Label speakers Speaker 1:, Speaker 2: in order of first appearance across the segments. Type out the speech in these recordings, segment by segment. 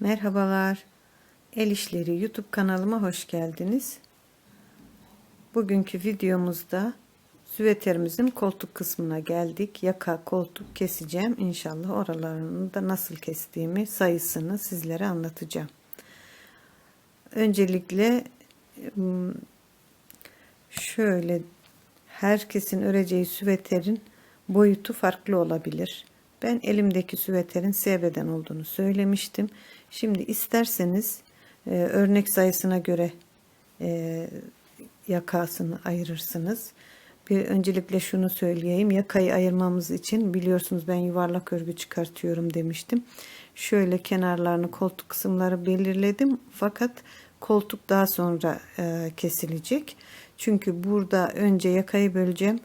Speaker 1: Merhabalar. El İşleri YouTube kanalıma hoş geldiniz. Bugünkü videomuzda süveterimizin koltuk kısmına geldik. Yaka koltuk keseceğim. İnşallah oralarını da nasıl kestiğimi sayısını sizlere anlatacağım. Öncelikle şöyle herkesin öreceği süveterin boyutu farklı olabilir. Ben elimdeki süveterin SB'den olduğunu söylemiştim. Şimdi isterseniz e, örnek sayısına göre e, yakasını ayırırsınız. Bir öncelikle şunu söyleyeyim. Yakayı ayırmamız için biliyorsunuz ben yuvarlak örgü çıkartıyorum demiştim. Şöyle kenarlarını koltuk kısımları belirledim. Fakat koltuk daha sonra e, kesilecek. Çünkü burada önce yakayı böleceğim.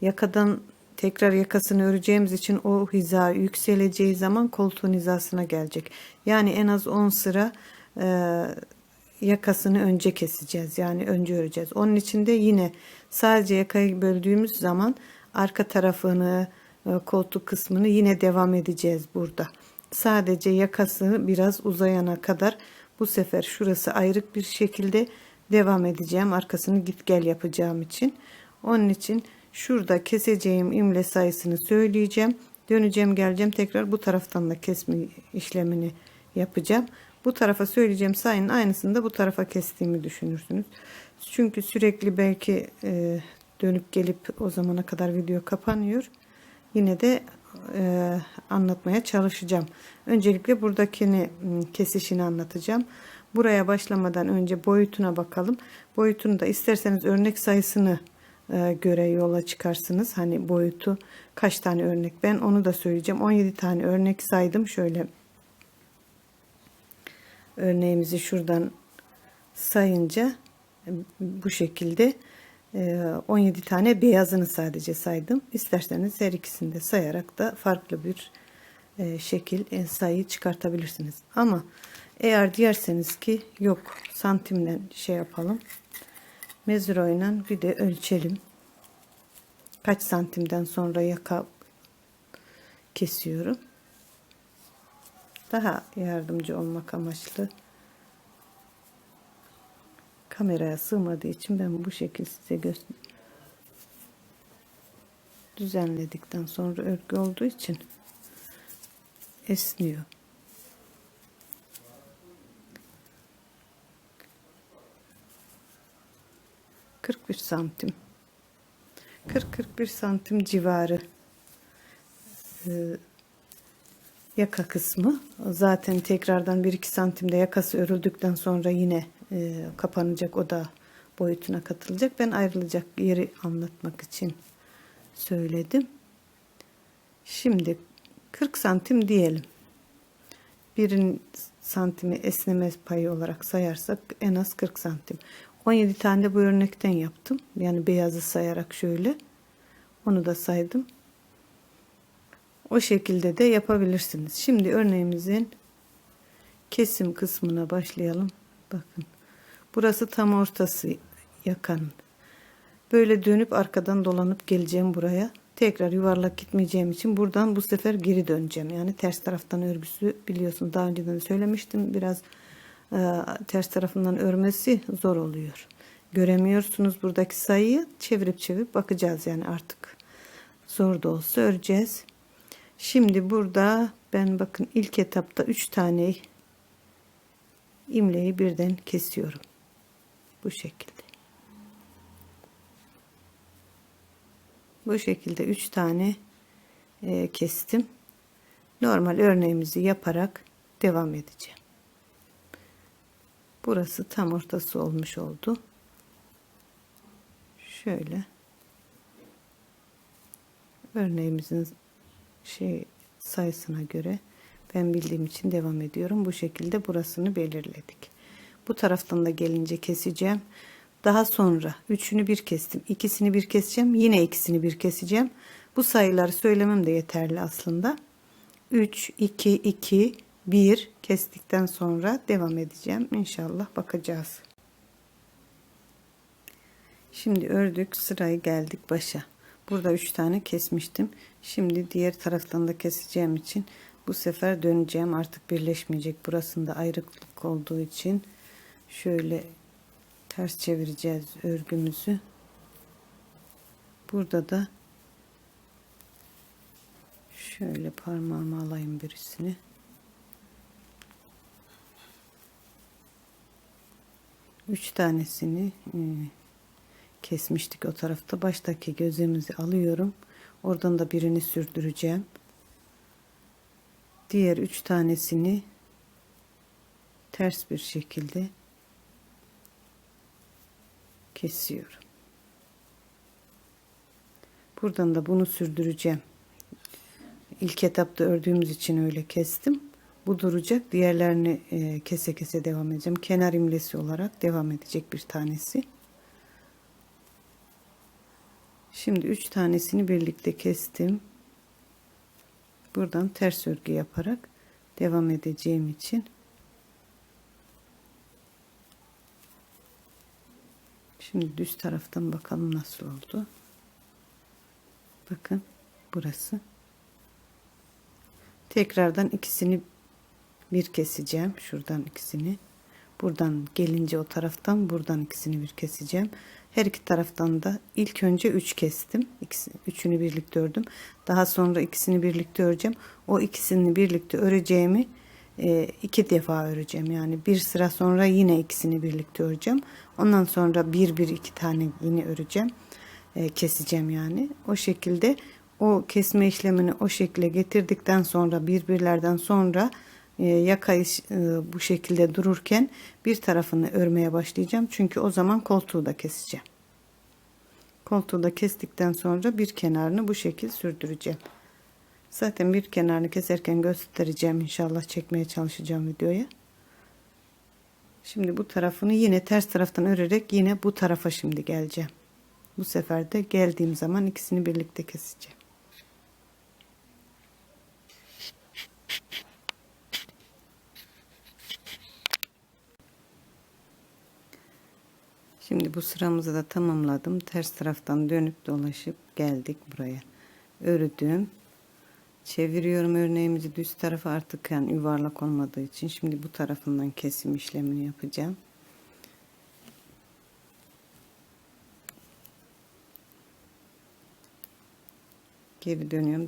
Speaker 1: Yakadan tekrar yakasını öreceğimiz için o hiza yükseleceği zaman koltuğun hizasına gelecek. Yani en az 10 sıra e, yakasını önce keseceğiz. Yani önce öreceğiz. Onun için de yine sadece yakayı böldüğümüz zaman arka tarafını e, koltuk kısmını yine devam edeceğiz burada. Sadece yakası biraz uzayana kadar bu sefer şurası ayrık bir şekilde devam edeceğim. Arkasını git gel yapacağım için. Onun için şurada keseceğim imle sayısını söyleyeceğim. Döneceğim geleceğim tekrar bu taraftan da kesme işlemini yapacağım. Bu tarafa söyleyeceğim sayının aynısını da bu tarafa kestiğimi düşünürsünüz. Çünkü sürekli belki e, dönüp gelip o zamana kadar video kapanıyor. Yine de e, anlatmaya çalışacağım. Öncelikle buradakini kesişini anlatacağım. Buraya başlamadan önce boyutuna bakalım. Boyutunu da isterseniz örnek sayısını göre yola çıkarsınız. Hani boyutu kaç tane örnek ben onu da söyleyeceğim. 17 tane örnek saydım. Şöyle örneğimizi şuradan sayınca e, bu şekilde 17 tane beyazını sadece saydım. İsterseniz her ikisini de sayarak da farklı bir e, şekil sayı çıkartabilirsiniz. Ama eğer diyerseniz ki yok santimle şey yapalım. Mezroyla bir de ölçelim. Kaç santimden sonra yaka kesiyorum. Daha yardımcı olmak amaçlı. Kameraya sığmadığı için ben bu şekil size göster düzenledikten sonra örgü olduğu için esniyor. 41 santim. 40-41 santim civarı e, yaka kısmı. Zaten tekrardan 1-2 santimde yakası örüldükten sonra yine e, kapanacak o da boyutuna katılacak. Ben ayrılacak yeri anlatmak için söyledim. Şimdi 40 santim diyelim. Birin santimi esneme payı olarak sayarsak en az 40 santim 17 tane de bu örnekten yaptım. Yani beyazı sayarak şöyle. Onu da saydım. O şekilde de yapabilirsiniz. Şimdi örneğimizin kesim kısmına başlayalım. Bakın. Burası tam ortası yakan. Böyle dönüp arkadan dolanıp geleceğim buraya. Tekrar yuvarlak gitmeyeceğim için buradan bu sefer geri döneceğim. Yani ters taraftan örgüsü biliyorsunuz daha önceden söylemiştim. Biraz ters tarafından örmesi zor oluyor. Göremiyorsunuz buradaki sayıyı çevirip çevirip bakacağız yani artık. Zor da olsa öreceğiz. Şimdi burada ben bakın ilk etapta 3 tane imleyi birden kesiyorum. Bu şekilde. Bu şekilde 3 tane e, kestim. Normal örneğimizi yaparak devam edeceğim. Burası tam ortası olmuş oldu. Şöyle örneğimizin şey sayısına göre ben bildiğim için devam ediyorum. Bu şekilde burasını belirledik. Bu taraftan da gelince keseceğim. Daha sonra üçünü bir kestim. ikisini bir keseceğim. Yine ikisini bir keseceğim. Bu sayıları söylemem de yeterli aslında. 3, 2, 2, 1 kestikten sonra devam edeceğim. İnşallah bakacağız. Şimdi ördük sırayı geldik başa. Burada 3 tane kesmiştim. Şimdi diğer taraftan da keseceğim için Bu sefer döneceğim artık birleşmeyecek. Burasında ayrıklık olduğu için şöyle ters çevireceğiz örgümüzü. Burada da şöyle parmağımı alayım birisini. Üç tanesini e, kesmiştik o tarafta. Baştaki gözümüzü alıyorum. Oradan da birini sürdüreceğim. Diğer üç tanesini ters bir şekilde kesiyorum. Buradan da bunu sürdüreceğim. İlk etapta ördüğümüz için öyle kestim. Bu duracak. Diğerlerini e, kese kese devam edeceğim. Kenar imlesi olarak devam edecek bir tanesi. Şimdi üç tanesini birlikte kestim. Buradan ters örgü yaparak devam edeceğim için Şimdi düz taraftan bakalım nasıl oldu. Bakın burası. Tekrardan ikisini bir keseceğim. Şuradan ikisini. Buradan gelince o taraftan buradan ikisini bir keseceğim. Her iki taraftan da ilk önce 3 kestim. İkisi, üçünü birlikte ördüm. Daha sonra ikisini birlikte öreceğim. O ikisini birlikte öreceğimi e, iki defa öreceğim. Yani bir sıra sonra yine ikisini birlikte öreceğim. Ondan sonra bir bir iki tane yine öreceğim. E, keseceğim yani. O şekilde o kesme işlemini o şekilde getirdikten sonra birbirlerden sonra yakayı e, bu şekilde dururken bir tarafını örmeye başlayacağım. Çünkü o zaman koltuğu da keseceğim. Koltuğu da kestikten sonra bir kenarını bu şekil sürdüreceğim. Zaten bir kenarını keserken göstereceğim inşallah çekmeye çalışacağım videoya. Şimdi bu tarafını yine ters taraftan örerek yine bu tarafa şimdi geleceğim. Bu sefer de geldiğim zaman ikisini birlikte keseceğim. Şimdi bu sıramızı da tamamladım. Ters taraftan dönüp dolaşıp geldik buraya. Ördüm. Çeviriyorum örneğimizi düz tarafa artık yani yuvarlak olmadığı için. Şimdi bu tarafından kesim işlemini yapacağım. Geri dönüyorum.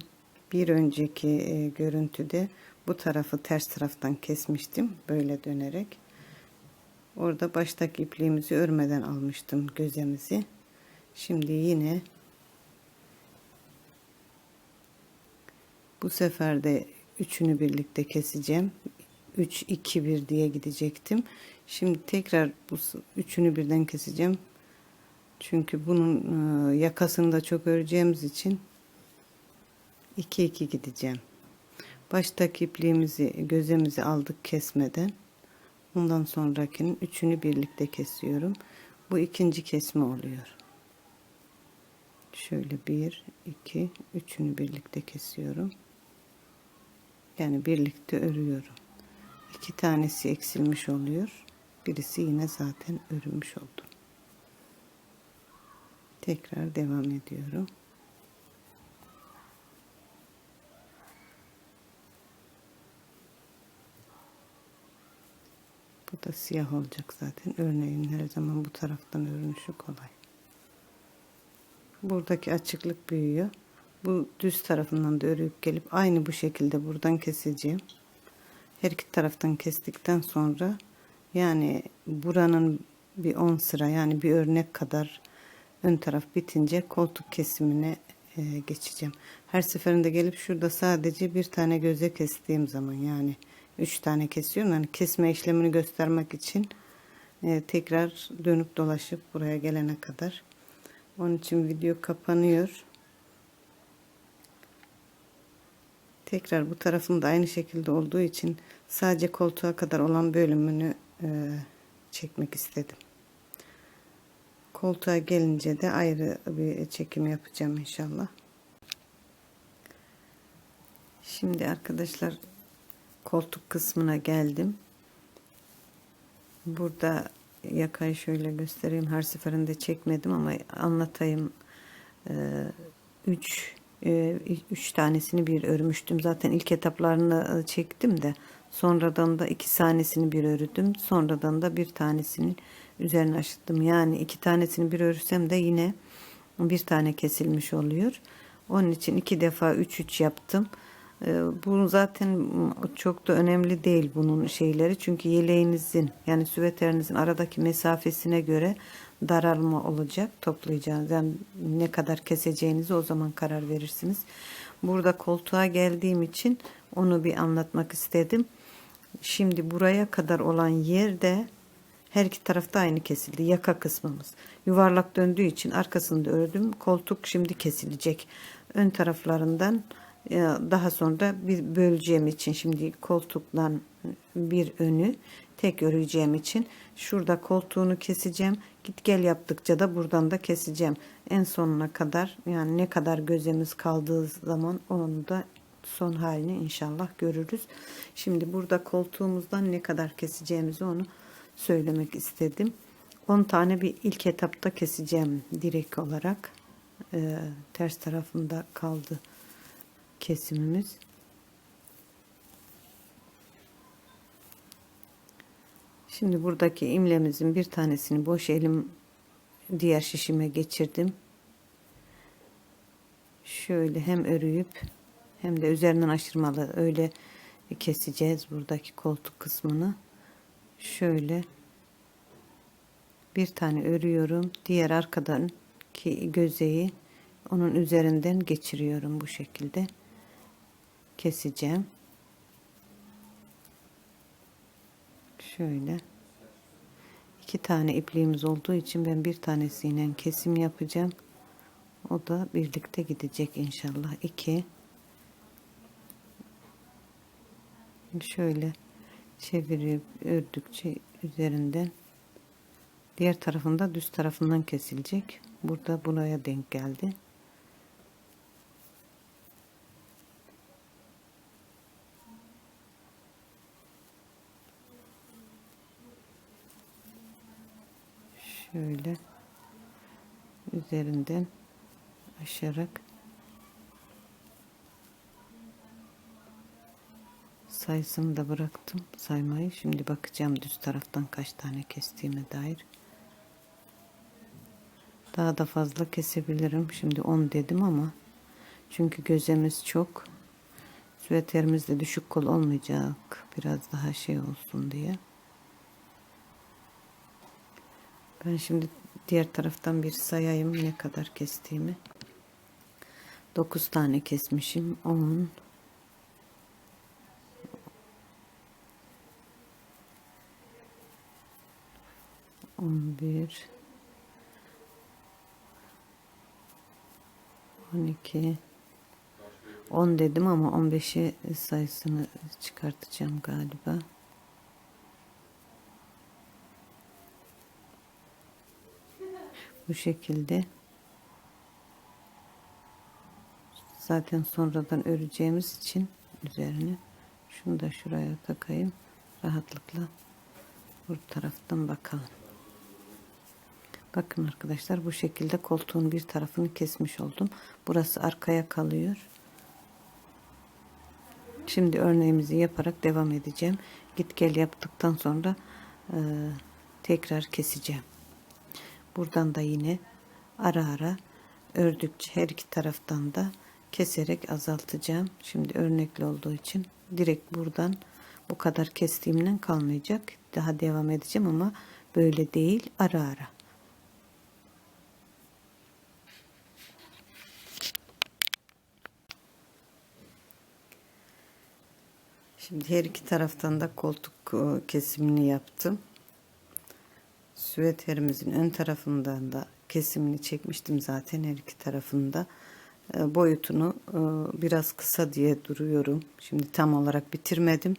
Speaker 1: Bir önceki e, görüntüde bu tarafı ters taraftan kesmiştim. Böyle dönerek. Orada baştaki ipliğimizi örmeden almıştım gözemizi. Şimdi yine bu sefer de üçünü birlikte keseceğim. 3 2 1 diye gidecektim. Şimdi tekrar bu üçünü birden keseceğim. Çünkü bunun e, yakasını da çok öreceğimiz için 2 2 gideceğim. Baştaki ipliğimizi gözemizi aldık kesmeden. Ondan sonrakinin üçünü birlikte kesiyorum. Bu ikinci kesme oluyor. Şöyle bir, iki, üçünü birlikte kesiyorum. Yani birlikte örüyorum. İki tanesi eksilmiş oluyor. Birisi yine zaten örülmüş oldu. Tekrar devam ediyorum. Bu da siyah olacak zaten. Örneğin her zaman bu taraftan örünüşü kolay. Buradaki açıklık büyüyor. Bu düz tarafından da örüp gelip aynı bu şekilde buradan keseceğim. Her iki taraftan kestikten sonra yani buranın bir 10 sıra yani bir örnek kadar ön taraf bitince koltuk kesimine e, geçeceğim. Her seferinde gelip şurada sadece bir tane göze kestiğim zaman yani 3 tane kesiyorum. Yani kesme işlemini göstermek için e, tekrar dönüp dolaşıp buraya gelene kadar. Onun için video kapanıyor. Tekrar bu tarafım da aynı şekilde olduğu için sadece koltuğa kadar olan bölümünü e, çekmek istedim. Koltuğa gelince de ayrı bir çekim yapacağım inşallah. Şimdi arkadaşlar koltuk kısmına geldim. Burada yakayı şöyle göstereyim. Her seferinde çekmedim ama anlatayım. 3 e, üç tanesini bir örmüştüm. Zaten ilk etaplarını e, çektim de sonradan da iki tanesini bir örüdüm. Sonradan da bir tanesinin üzerine açtım. Yani iki tanesini bir örürsem de yine bir tane kesilmiş oluyor. Onun için iki defa üç üç yaptım. Ee, Bu zaten çok da önemli değil bunun şeyleri. Çünkü yeleğinizin yani süveterinizin aradaki mesafesine göre daralma olacak toplayacağınız. Yani ne kadar keseceğinizi o zaman karar verirsiniz. Burada koltuğa geldiğim için onu bir anlatmak istedim. Şimdi buraya kadar olan yerde her iki tarafta aynı kesildi. Yaka kısmımız. Yuvarlak döndüğü için arkasını da ördüm. Koltuk şimdi kesilecek. Ön taraflarından daha sonra bir böleceğim için şimdi koltuktan bir önü tek öreceğim için şurada koltuğunu keseceğim. Git gel yaptıkça da buradan da keseceğim. En sonuna kadar yani ne kadar gözemiz kaldığı zaman onu da son halini inşallah görürüz. Şimdi burada koltuğumuzdan ne kadar keseceğimizi onu söylemek istedim. 10 tane bir ilk etapta keseceğim direkt olarak. Ee, ters tarafında kaldı kesimimiz. Şimdi buradaki imlemizin bir tanesini boş elim diğer şişime geçirdim. Şöyle hem örüyüp hem de üzerinden aşırmalı öyle keseceğiz buradaki koltuk kısmını. Şöyle bir tane örüyorum. Diğer arkadan ki gözeyi onun üzerinden geçiriyorum bu şekilde. Keseceğim. Şöyle. iki tane ipliğimiz olduğu için ben bir tanesiyle kesim yapacağım. O da birlikte gidecek inşallah. İki. Şöyle çevirip ördükçe üzerinden diğer tarafında düz tarafından kesilecek. Burada buraya denk geldi. Şöyle üzerinden aşarak sayısını da bıraktım saymayı. Şimdi bakacağım düz taraftan kaç tane kestiğime dair. Daha da fazla kesebilirim. Şimdi 10 dedim ama çünkü gözemiz çok. Süveterimiz de düşük kol olmayacak. Biraz daha şey olsun diye. Ben şimdi diğer taraftan bir sayayım ne kadar kestiğimi. 9 tane kesmişim. 10 11 12 10 dedim ama 15'i sayısını çıkartacağım galiba. Bu şekilde zaten sonradan öreceğimiz için üzerine şunu da şuraya takayım rahatlıkla bu taraftan bakalım. Bakın arkadaşlar bu şekilde koltuğun bir tarafını kesmiş oldum. Burası arkaya kalıyor. Şimdi örneğimizi yaparak devam edeceğim. Git gel yaptıktan sonra e, tekrar keseceğim. Buradan da yine ara ara ördükçe her iki taraftan da keserek azaltacağım. Şimdi örnekli olduğu için direkt buradan bu kadar kestiğimden kalmayacak. Daha devam edeceğim ama böyle değil ara ara. Şimdi her iki taraftan da koltuk e, kesimini yaptım. Süveterimizin ön tarafından da kesimini çekmiştim zaten her iki tarafında. E, boyutunu e, biraz kısa diye duruyorum. Şimdi tam olarak bitirmedim.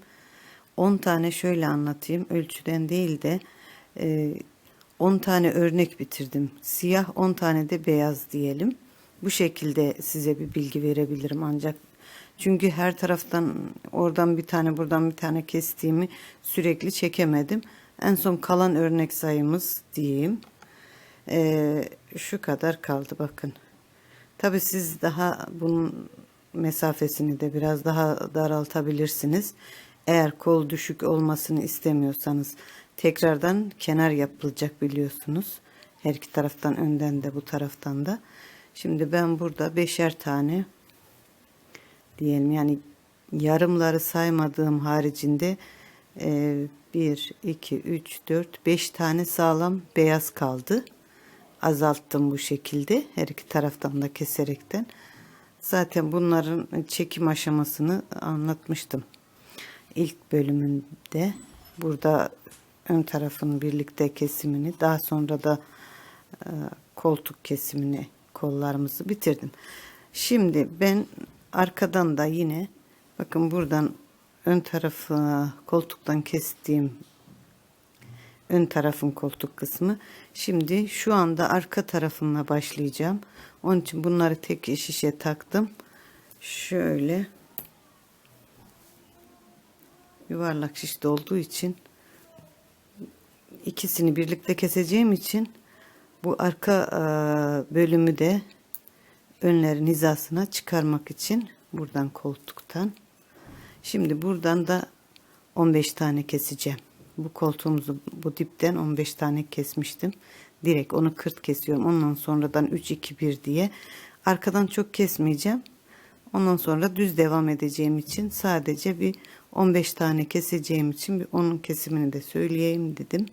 Speaker 1: 10 tane şöyle anlatayım. Ölçüden değil de 10 tane örnek bitirdim. Siyah 10 tane de beyaz diyelim. Bu şekilde size bir bilgi verebilirim ancak çünkü her taraftan oradan bir tane buradan bir tane kestiğimi sürekli çekemedim. En son kalan örnek sayımız diyeyim. Ee, şu kadar kaldı bakın. Tabi siz daha bunun mesafesini de biraz daha daraltabilirsiniz. Eğer kol düşük olmasını istemiyorsanız tekrardan kenar yapılacak biliyorsunuz. Her iki taraftan önden de bu taraftan da. Şimdi ben burada beşer tane diyelim yani yarımları saymadığım haricinde 1, 2, 3, 4, 5 tane sağlam beyaz kaldı. Azalttım bu şekilde her iki taraftan da keserekten. Zaten bunların çekim aşamasını anlatmıştım. İlk bölümünde burada ön tarafın birlikte kesimini daha sonra da e, koltuk kesimini kollarımızı bitirdim. Şimdi ben arkadan da yine bakın buradan ön tarafı koltuktan kestiğim ön tarafın koltuk kısmı. Şimdi şu anda arka tarafımla başlayacağım. Onun için bunları tek şişe taktım. Şöyle yuvarlak şişte olduğu için ikisini birlikte keseceğim için bu arka e, bölümü de önlerin hizasına çıkarmak için buradan koltuktan şimdi buradan da 15 tane keseceğim. Bu koltuğumuzu bu dipten 15 tane kesmiştim. Direkt onu kırt kesiyorum. Ondan sonradan 3 2 1 diye. Arkadan çok kesmeyeceğim. Ondan sonra düz devam edeceğim için sadece bir 15 tane keseceğim için bir onun kesimini de söyleyeyim dedim.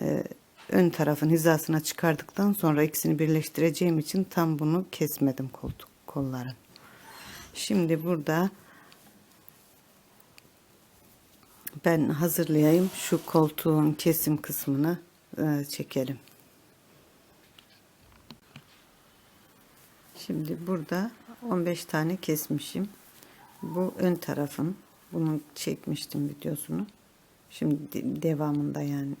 Speaker 1: Ee, ön tarafın hizasına çıkardıktan sonra ikisini birleştireceğim için tam bunu kesmedim koltuk kolların. Şimdi burada ben hazırlayayım şu koltuğun kesim kısmını e, çekelim. Şimdi burada 15 tane kesmişim. Bu ön tarafın bunu çekmiştim videosunu. Şimdi devamında yani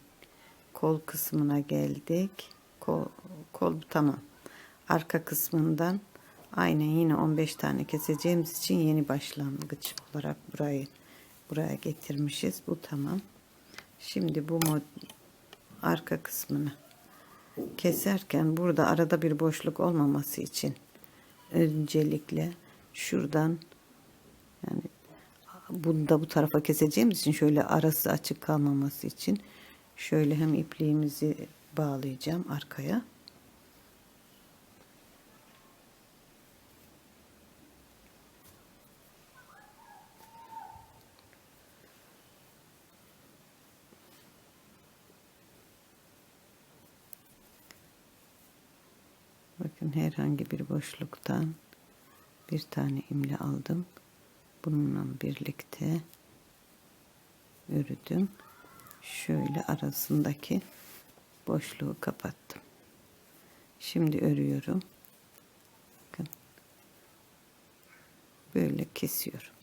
Speaker 1: kol kısmına geldik. Kol, kol tamam. Arka kısmından aynen yine 15 tane keseceğimiz için yeni başlangıç olarak burayı buraya getirmişiz. Bu tamam. Şimdi bu arka kısmını keserken burada arada bir boşluk olmaması için öncelikle şuradan yani bunu da bu tarafa keseceğimiz için şöyle arası açık kalmaması için Şöyle hem ipliğimizi bağlayacağım arkaya. Bakın herhangi bir boşluktan bir tane imle aldım. Bununla birlikte örüdüm şöyle arasındaki boşluğu kapattım. Şimdi örüyorum. Bakın. Böyle kesiyorum.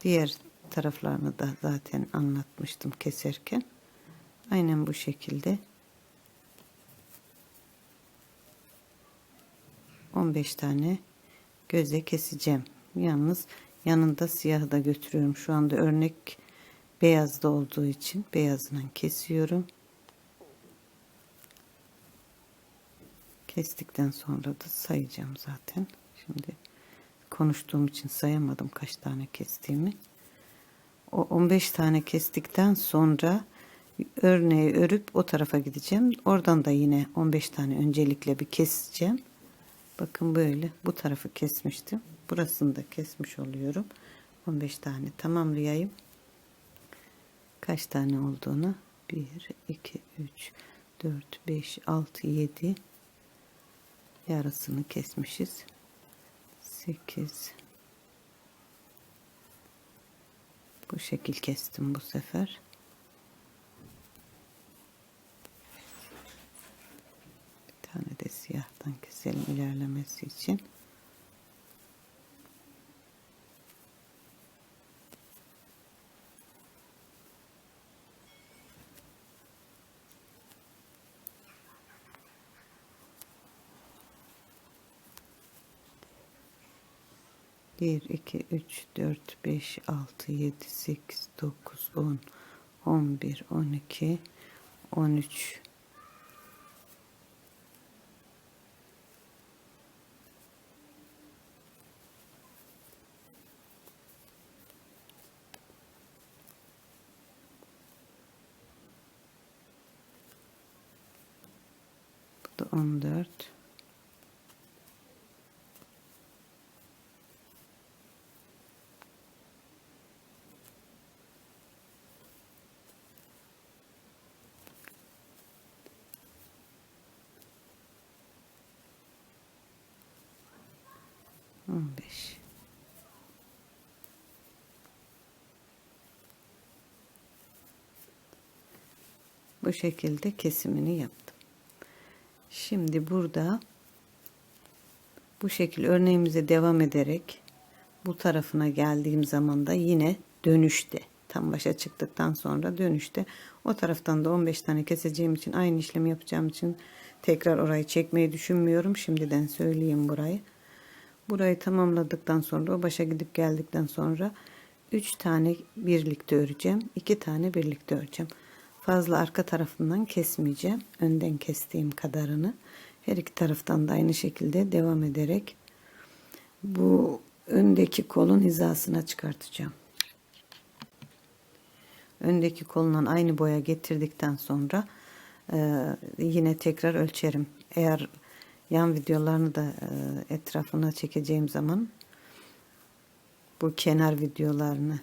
Speaker 1: Diğer taraflarını da zaten anlatmıştım keserken. Aynen bu şekilde 15 tane göze keseceğim. Yalnız yanında siyahı da götürüyorum. Şu anda örnek Beyazda olduğu için beyazından kesiyorum. Kestikten sonra da sayacağım zaten. Şimdi konuştuğum için sayamadım kaç tane kestiğimi. O 15 tane kestikten sonra örneği örüp o tarafa gideceğim. Oradan da yine 15 tane öncelikle bir keseceğim. Bakın böyle bu tarafı kesmiştim. Burasını da kesmiş oluyorum. 15 tane tamamlayayım. Kaç tane olduğunu? 1 2 3 4 5 6 7 yarısını kesmişiz. 8 bu şekil kestim bu sefer bir tane de siyahtan keselim ilerlemesi için. Bir iki üç dört beş altı yedi sekiz dokuz on on bir on iki on üç 14 15 Bu şekilde kesimini yaptım. Şimdi burada bu şekil örneğimize devam ederek bu tarafına geldiğim zaman da yine dönüşte tam başa çıktıktan sonra dönüşte o taraftan da 15 tane keseceğim için aynı işlemi yapacağım için tekrar orayı çekmeyi düşünmüyorum. Şimdiden söyleyeyim burayı. Burayı tamamladıktan sonra o başa gidip geldikten sonra 3 tane birlikte öreceğim. 2 tane birlikte öreceğim. Fazla arka tarafından kesmeyeceğim. Önden kestiğim kadarını. Her iki taraftan da aynı şekilde devam ederek bu öndeki kolun hizasına çıkartacağım. Öndeki kolundan aynı boya getirdikten sonra e, yine tekrar ölçerim. Eğer yan videolarını da e, etrafına çekeceğim zaman bu kenar videolarını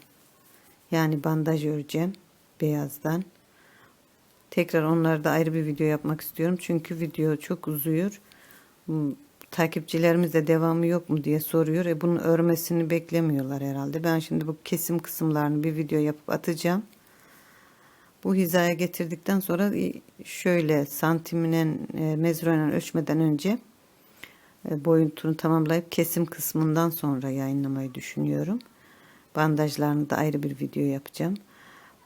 Speaker 1: yani bandaj öreceğim beyazdan. Tekrar onlarda ayrı bir video yapmak istiyorum. Çünkü video çok uzuyor. Hmm, Takipçilerimiz de devamı yok mu diye soruyor. E bunun örmesini beklemiyorlar herhalde. Ben şimdi bu kesim kısımlarını bir video yapıp atacağım. Bu hizaya getirdikten sonra şöyle santiminen e, mezroyla ölçmeden önce e, boyutunu tamamlayıp kesim kısmından sonra yayınlamayı düşünüyorum. Bandajlarını da ayrı bir video yapacağım.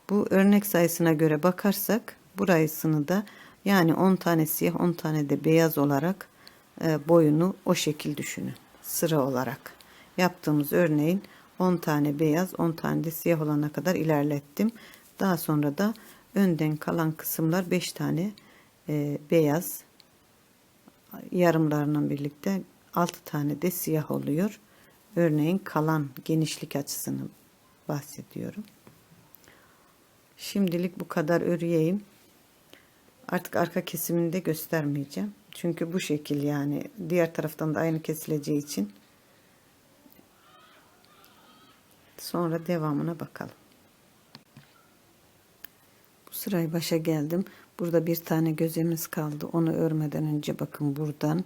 Speaker 1: Bu örnek sayısına göre bakarsak burasını da yani 10 tane siyah 10 tane de beyaz olarak e, boyunu o şekil düşünün. Sıra olarak. Yaptığımız örneğin 10 tane beyaz 10 tane de siyah olana kadar ilerlettim. Daha sonra da önden kalan kısımlar 5 tane e, beyaz yarımlarla birlikte 6 tane de siyah oluyor. Örneğin kalan genişlik açısını bahsediyorum. Şimdilik bu kadar örüyeyim. Artık arka kesimini de göstermeyeceğim. Çünkü bu şekil yani diğer taraftan da aynı kesileceği için sonra devamına bakalım. Bu sırayı başa geldim. Burada bir tane gözemiz kaldı. Onu örmeden önce bakın buradan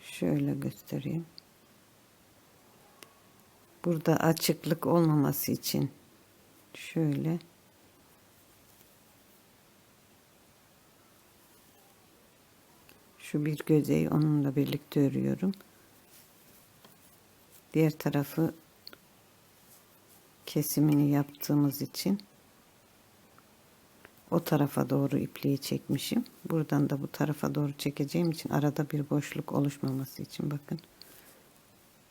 Speaker 1: şöyle göstereyim. Burada açıklık olmaması için şöyle şu bir gözeyi onunla birlikte örüyorum. Diğer tarafı kesimini yaptığımız için o tarafa doğru ipliği çekmişim. Buradan da bu tarafa doğru çekeceğim için arada bir boşluk oluşmaması için bakın.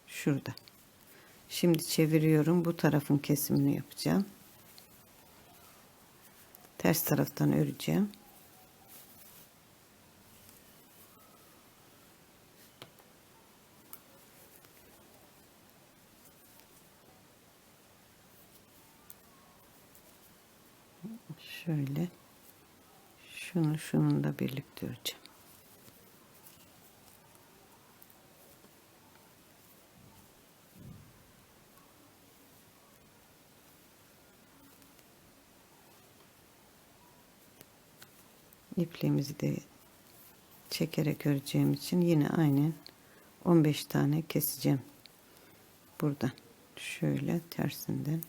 Speaker 1: Şurada. Şimdi çeviriyorum. Bu tarafın kesimini yapacağım. Ters taraftan öreceğim. Şöyle şunu şununla birlikte öreceğim. ipliğimizi de çekerek öreceğim için yine aynı 15 tane keseceğim buradan şöyle tersinden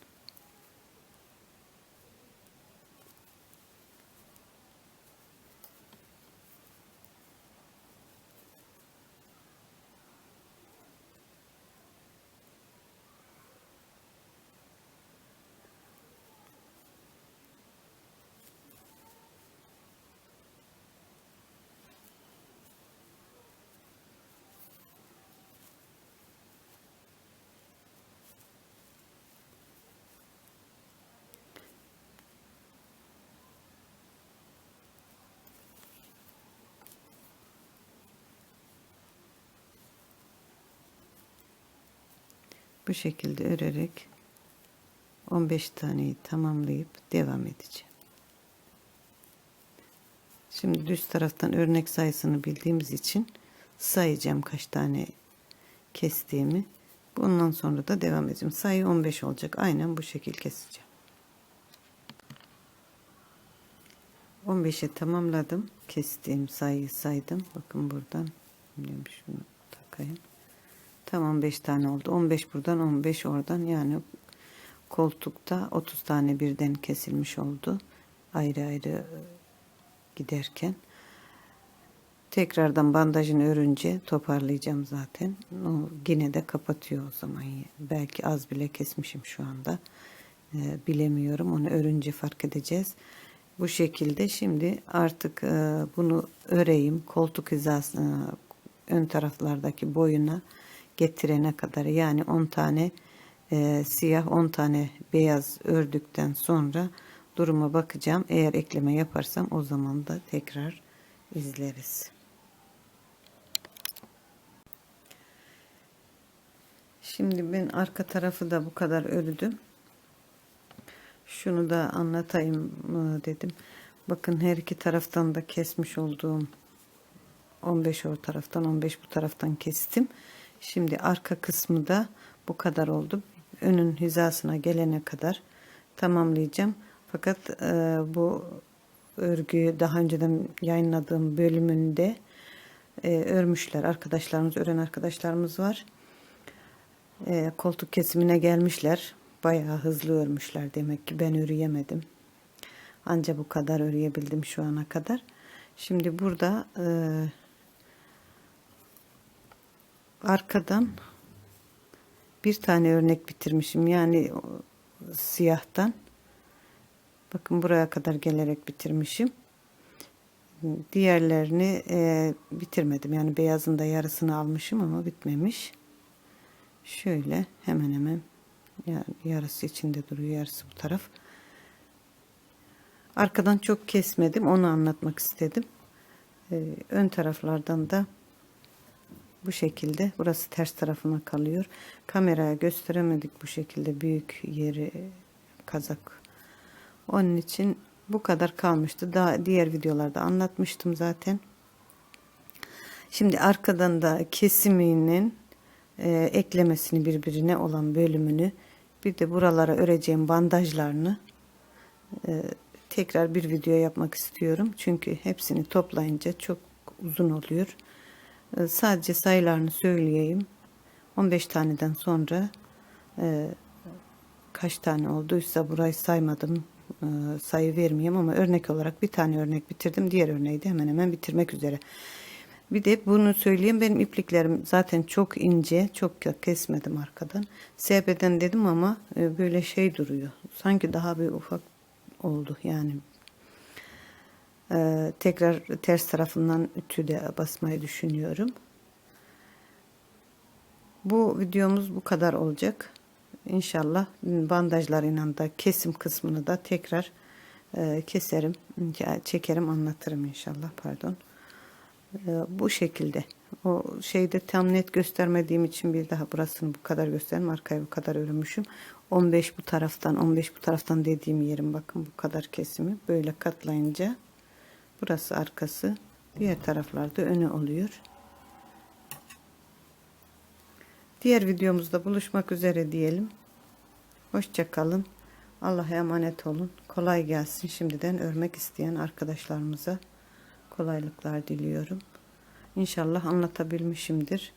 Speaker 1: bu şekilde örerek 15 taneyi tamamlayıp devam edeceğim. Şimdi düz taraftan örnek sayısını bildiğimiz için sayacağım kaç tane kestiğimi. Bundan sonra da devam edeceğim. Sayı 15 olacak. Aynen bu şekil keseceğim. 15'e tamamladım. Kestiğim sayıyı saydım. Bakın buradan. Şunu takayım. Tamam 5 tane oldu. 15 buradan 15 oradan yani koltukta 30 tane birden kesilmiş oldu. Ayrı ayrı e, giderken. Tekrardan bandajını örünce toparlayacağım zaten. O yine de kapatıyor o zaman. Belki az bile kesmişim şu anda. Ee, bilemiyorum. Onu örünce fark edeceğiz. Bu şekilde şimdi artık e, bunu öreyim. Koltuk hizasına ön taraflardaki boyuna getirene kadar yani 10 tane e, siyah 10 tane beyaz ördükten sonra duruma bakacağım. Eğer ekleme yaparsam o zaman da tekrar izleriz. Şimdi ben arka tarafı da bu kadar ördüm. Şunu da anlatayım mı dedim. Bakın her iki taraftan da kesmiş olduğum 15 o taraftan 15 bu taraftan kestim. Şimdi arka kısmı da bu kadar oldu. Önün hizasına gelene kadar tamamlayacağım. Fakat e, bu örgüyü daha önceden yayınladığım bölümünde e, örmüşler. Arkadaşlarımız, öğren arkadaşlarımız var. E, koltuk kesimine gelmişler. Bayağı hızlı örmüşler demek ki ben öreyemedim. Anca bu kadar öreyebildim şu ana kadar. Şimdi burada e, arkadan bir tane örnek bitirmişim. Yani siyahtan. Bakın buraya kadar gelerek bitirmişim. Diğerlerini e, bitirmedim. Yani beyazın da yarısını almışım ama bitmemiş. Şöyle hemen hemen yarısı içinde duruyor. Yarısı bu taraf. Arkadan çok kesmedim. Onu anlatmak istedim. E, ön taraflardan da bu şekilde. Burası ters tarafına kalıyor. Kameraya gösteremedik bu şekilde büyük yeri kazak. Onun için bu kadar kalmıştı. Daha diğer videolarda anlatmıştım zaten. Şimdi arkadan da kesiminin e, eklemesini birbirine olan bölümünü bir de buralara öreceğim bandajlarını e, tekrar bir video yapmak istiyorum. Çünkü hepsini toplayınca çok uzun oluyor sadece sayılarını söyleyeyim. 15 taneden sonra e, kaç tane olduysa burayı saymadım. E, sayı vermeyeyim ama örnek olarak bir tane örnek bitirdim. Diğer örneği de hemen hemen bitirmek üzere. Bir de bunu söyleyeyim benim ipliklerim zaten çok ince çok kesmedim arkadan. SB'den dedim ama e, böyle şey duruyor. Sanki daha bir ufak oldu yani ee, tekrar ters tarafından ütü de basmayı düşünüyorum. Bu videomuz bu kadar olacak. İnşallah bandajlarıyla da kesim kısmını da tekrar e, keserim, çekerim, anlatırım inşallah. Pardon. E, bu şekilde. O şeyde tam net göstermediğim için bir daha burasını bu kadar göstereyim. Arkayı bu kadar örmüşüm. 15 bu taraftan, 15 bu taraftan dediğim yerim bakın bu kadar kesimi böyle katlayınca Burası arkası. Diğer taraflarda önü oluyor. Diğer videomuzda buluşmak üzere diyelim. Hoşçakalın. Allah'a emanet olun. Kolay gelsin. Şimdiden örmek isteyen arkadaşlarımıza kolaylıklar diliyorum. İnşallah anlatabilmişimdir.